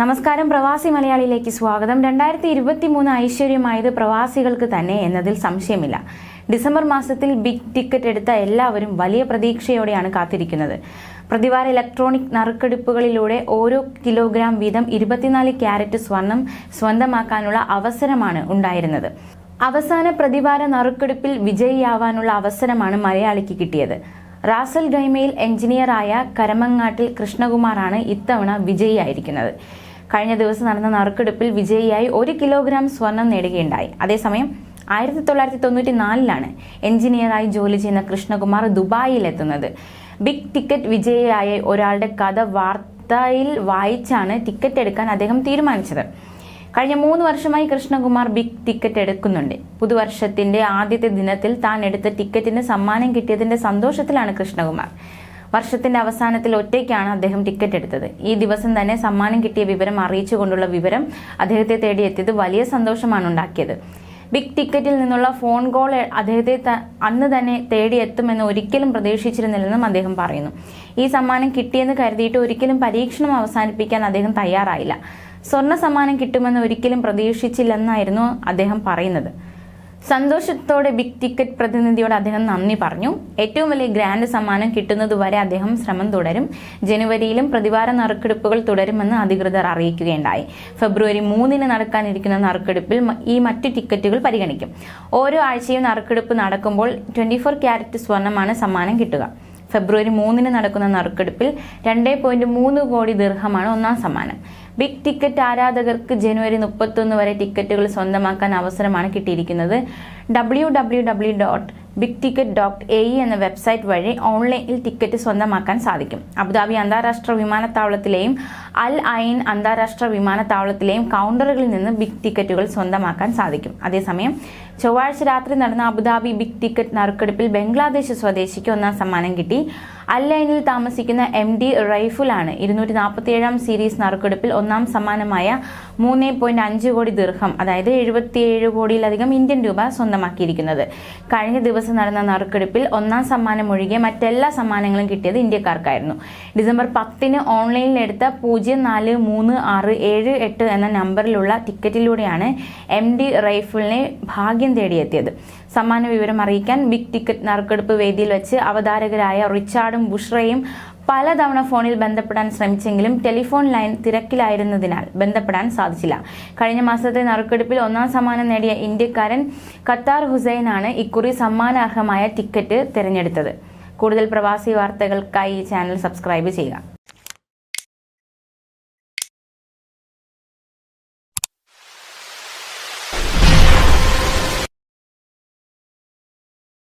നമസ്കാരം പ്രവാസി മലയാളിയിലേക്ക് സ്വാഗതം. രണ്ടായിരത്തി ഇരുപത്തി മൂന്ന് ഐശ്വര്യമായത് പ്രവാസികൾക്ക് തന്നെ എന്നതിൽ സംശയമില്ല. ഡിസംബർ മാസത്തിൽ ബിഗ് ടിക്കറ്റ് എടുത്ത എല്ലാവരും വലിയ പ്രതീക്ഷയോടെയാണ് കാത്തിരിക്കുന്നത്. പ്രതിവാര ഇലക്ട്രോണിക് നറുക്കെടുപ്പുകളിലൂടെ ഓരോ കിലോഗ്രാം വീതം ഇരുപത്തിനാല് ക്യാരറ്റ് സ്വർണം സ്വന്തമാക്കാനുള്ള അവസരമാണ് ഉണ്ടായിരുന്നത്. അവസാന പ്രതിവാര നറുക്കെടുപ്പിൽ വിജയിയാവാനുള്ള അവസരമാണ് മലയാളിക്ക് കിട്ടിയത്. റാസൽ ഗൈമയിൽ എഞ്ചിനീയറായ കരമങ്ങാട്ടിൽ കൃഷ്ണകുമാറാണ് ഇത്തവണ വിജയിയായിരിക്കുന്നത്. കഴിഞ്ഞ ദിവസം നടന്ന നറുക്കെടുപ്പിൽ വിജയിയായി ഒരു കിലോഗ്രാം സ്വർണം നേടുകയുണ്ടായി. അതേസമയം ആയിരത്തി തൊള്ളായിരത്തി തൊണ്ണൂറ്റി നാലിലാണ് എഞ്ചിനീയറായി ജോലി ചെയ്യുന്ന കൃഷ്ണകുമാർ ദുബായിൽ എത്തുന്നത് ബിഗ് ടിക്കറ്റ് വിജയിയായ ഒരാളുടെ കഥ വാർത്തയിൽ വായിച്ചാണ് ടിക്കറ്റ് എടുക്കാൻ അദ്ദേഹം തീരുമാനിച്ചത്. കഴിഞ്ഞ മൂന്ന് വർഷമായി കൃഷ്ണകുമാർ ബിഗ് ടിക്കറ്റ് എടുക്കുന്നുണ്ട്. പുതുവർഷത്തിന്റെ ആദ്യത്തെ ദിനത്തിൽ താൻ എടുത്ത ടിക്കറ്റിന് സമ്മാനം കിട്ടിയതിന്റെ സന്തോഷത്തിലാണ് കൃഷ്ണകുമാർ. വർഷത്തിന്റെ അവസാനത്തിൽ ഒറ്റയ്ക്കാണ് അദ്ദേഹം ടിക്കറ്റ് എടുത്തത്. ഈ ദിവസം തന്നെ സമ്മാനം കിട്ടിയ വിവരം അറിയിച്ചുകൊണ്ടുള്ള വിവരം അദ്ദേഹത്തെ തേടിയെത്തിയത് വലിയ സന്തോഷമാണ് ഉണ്ടാക്കിയത്. ബിഗ് ടിക്കറ്റിൽ നിന്നുള്ള ഫോൺ കോൾ അദ്ദേഹത്തെ അന്ന് തന്നെ തേടിയെത്തുമെന്ന് ഒരിക്കലും പ്രതീക്ഷിച്ചിരുന്നില്ലെന്നും അദ്ദേഹം പറയുന്നു. ഈ സമ്മാനം കിട്ടിയെന്ന് കരുതിയിട്ട് ഒരിക്കലും പരീക്ഷണം അവസാനിപ്പിക്കാൻ അദ്ദേഹം തയ്യാറായില്ല. സ്വർണ സമ്മാനം കിട്ടുമെന്ന് ഒരിക്കലും പ്രതീക്ഷിച്ചില്ലെന്നായിരുന്നു അദ്ദേഹം പറയുന്നത്. സന്തോഷത്തോടെ ബിഗ് ടിക്കറ്റ് പ്രതിനിധിയോട് അദ്ദേഹം നന്ദി പറഞ്ഞു. ഏറ്റവും വലിയ ഗ്രാൻഡ് സമ്മാനം കിട്ടുന്നതുവരെ അദ്ദേഹം ശ്രമം തുടരും. ജനുവരിയിലും പ്രതിവാര നറുക്കെടുപ്പുകൾ തുടരുമെന്ന് അധികൃതർ അറിയിക്കുകയുണ്ടായി. ഫെബ്രുവരി മൂന്നിന് നടക്കാനിരിക്കുന്ന നറുക്കെടുപ്പിൽ ഈ മറ്റു ടിക്കറ്റുകൾ പരിഗണിക്കും. ഓരോ ആഴ്ചയും നറുക്കെടുപ്പ് നടക്കുമ്പോൾ ട്വന്റി ഫോർ ക്യാരറ്റ് സ്വർണമാണ് സമ്മാനം കിട്ടുക. ഫെബ്രുവരി മൂന്നിന് നടക്കുന്ന നറുക്കെടുപ്പിൽ രണ്ടേ പോയിന്റ് മൂന്ന് കോടി ദീർഘമാണ് ഒന്നാം സമ്മാനം. ബിഗ് ടിക്കറ്റ് ആരാധകർക്ക് ജനുവരി മുപ്പത്തൊന്ന് വരെ ടിക്കറ്റുകൾ സ്വന്തമാക്കാൻ അവസരമാണ് കിട്ടിയിരിക്കുന്നത്. W W W dot big ticket dot A എന്ന വെബ്സൈറ്റ് വഴി ഓൺലൈനിൽ ടിക്കറ്റ് സ്വന്തമാക്കാൻ സാധിക്കും. അബുദാബി അന്താരാഷ്ട്ര വിമാനത്താവളത്തിലെയും അൽ ഐൻ അന്താരാഷ്ട്ര വിമാനത്താവളത്തിലെയും കൗണ്ടറുകളിൽ നിന്ന് ബിഗ് ടിക്കറ്റുകൾ സ്വന്തമാക്കാൻ സാധിക്കും. അതേസമയം ചൊവ്വാഴ്ച രാത്രി നടന്ന അബുദാബി ബിഗ് ടിക്കറ്റ് നറുക്കെടുപ്പിൽ ബംഗ്ലാദേശ് സ്വദേശിക്ക് ഒന്നാം സമ്മാനം കിട്ടി. അല്ലൈനിൽ താമസിക്കുന്ന എം ഡി റൈഫിലാണ് ഇരുന്നൂറ്റി നാൽപ്പത്തി ഏഴാം സീരീസ് നറുക്കെടുപ്പിൽ ഒന്നാം സമ്മാനമായ മൂന്ന് പോയിന്റ് അഞ്ച് കോടി ദീർഘം അതായത് എഴുപത്തിയേഴ് കോടിയിലധികം ഇന്ത്യൻ രൂപ സ്വന്തമാക്കിയിരിക്കുന്നത്. കഴിഞ്ഞ ദിവസം നടന്ന നറുക്കെടുപ്പിൽ ഒന്നാം സമ്മാനം ഒഴികെ മറ്റെല്ലാ സമ്മാനങ്ങളും കിട്ടിയത് ഇന്ത്യക്കാർക്കായിരുന്നു. ഡിസംബർ പത്തിന് ഓൺലൈനിൽ എടുത്ത പൂജ്യം നാല് മൂന്ന് ആറ് ഏഴ് എട്ട് എന്ന നമ്പറിലുള്ള ടിക്കറ്റിലൂടെയാണ് എം ഡി റൈഫിളിനെ ഭാഗ്യം തേടിയെത്തിയത്. സമ്മാന വിവരം അറിയിക്കാൻ ബിഗ് ടിക്കറ്റ് നറുക്കെടുപ്പ് വേദിയിൽ വെച്ച് അവതാരകരായ റിച്ചാർഡും ബുഷ്രയും പലതവണ ഫോണിൽ ബന്ധപ്പെടാൻ ശ്രമിച്ചെങ്കിലും ടെലിഫോൺ ലൈൻ തിരക്കിലായിരുന്നതിനാൽ ബന്ധപ്പെടാൻ സാധിച്ചില്ല. കഴിഞ്ഞ മാസത്തെ നറുക്കെടുപ്പിൽ ഒന്നാം സമ്മാനം നേടിയ ഇന്ത്യക്കാരൻ ഖത്താർ ഹുസൈനാണ് ഇക്കുറി സമ്മാനാർഹമായ ടിക്കറ്റ് തിരഞ്ഞെടുത്തത്. കൂടുതൽ പ്രവാസി വാർത്തകൾക്കായി ഈ ചാനൽ സബ്സ്ക്രൈബ് ചെയ്യുക.